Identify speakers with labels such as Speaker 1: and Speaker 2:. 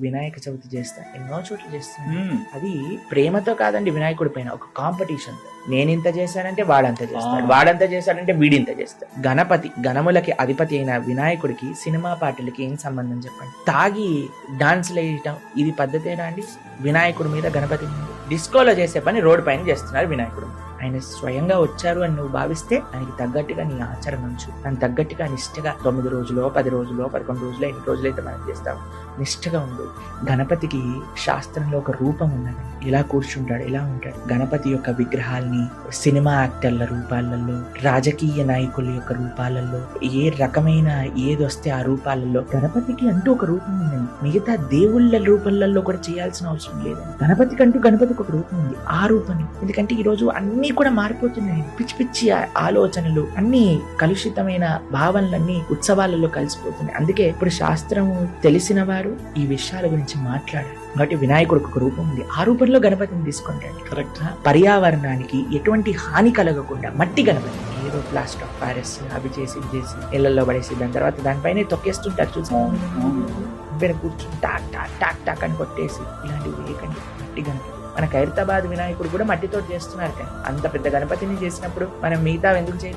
Speaker 1: వినాయక చవితి చేస్తా ఎన్నో చోట్ల చేస్తాను అది ప్రేమతో కాదండి వినాయకుడి పైన ఒక కాంపిటీషన్ నేను ఇంత చేశానంటే వాడంత చేస్తాడు. వాడంత చేశాడంటే వీడింత చేస్తాడు. గణపతి గణములకి అధిపతి అయిన వినాయకుడికి సినిమా పాటలకి ఏం సంబంధం చెప్పండి? తాగి డాన్స్లు వేయటం ఇది పద్ధతేనా అండి? వినాయకుడి మీద గణపతి మీద. డిస్కోలో చేసే పని రోడ్డు పైన చేస్తున్నారు వినాయకుడు. ఆయన స్వయంగా వచ్చారు అని నువ్వు భావిస్తే ఆయనకి తగ్గట్టుగా నీ ఆచరణ ఉంచు. దానికి తగ్గట్టుగా నిష్ఠగా తొమ్మిది రోజులో పది రోజులో పదకొండు రోజులు ఎన్ని రోజులైతే మనం చేస్తాం నిష్ఠగా ఉండు. గణపతికి శాస్త్రంలో ఒక రూపం ఉన్నది. ఇలా కూర్చుంటాడు ఇలా ఉంటాడు. గణపతి యొక్క విగ్రహాల్ని సినిమా యాక్టర్ల రూపాలలో రాజకీయ నాయకుల యొక్క రూపాలలో ఏ రకమైన ఏది వస్తే ఆ రూపాలలో గణపతికి అంటూ ఒక రూపం ఉంది మిగతా దేవుళ్ళ రూపాలలో కూడా చేయాల్సిన అవసరం లేదు. గణపతికి అంటూ గణపతికి ఒక రూపం ఉంది. ఆ రూపం ఎందుకంటే ఈ రోజు అన్ని కూడా మారిపోతున్నాయి. పిచ్చి పిచ్చి ఆలోచనలు అన్ని కలుషితమైన భావనలన్నీ ఉత్సవాలలో కలిసిపోతున్నాయి. అందుకే ఇప్పుడు శాస్త్రం తెలిసిన వారు ఈ విషయాల గురించి మాట్లాడారు. కాబట్టి వినాయకుడికి ఒక రూపం ఉంది. ఆ రూపంలో గణపతిని తీసుకుంటాడు.
Speaker 2: కరెక్ట్.
Speaker 1: పర్యావరణానికి ఎటువంటి హాని కలగకుండా మట్టి గణపతి. ఏదో ప్లాస్టర్ ఆఫ్ ప్యారిస్ అవి చేసి ఇవి చేసి ఇళ్ళలో పడేసి దాని తర్వాత దానిపైన తొక్కేస్తుంటారు చూసి. కూర్చుని టాక్ టాక్ టాక్ టాక్ అని కొట్టేసి ఇలాంటివి వేయకండి మట్టి గణపతి. మన ఖైరతాబాద్ వినాయకుడు కూడా మట్టితో చేస్తున్నారు అంత పెద్ద గణపతిని చేసినప్పుడు మనం మిగతా ఎందుకు చేయాలి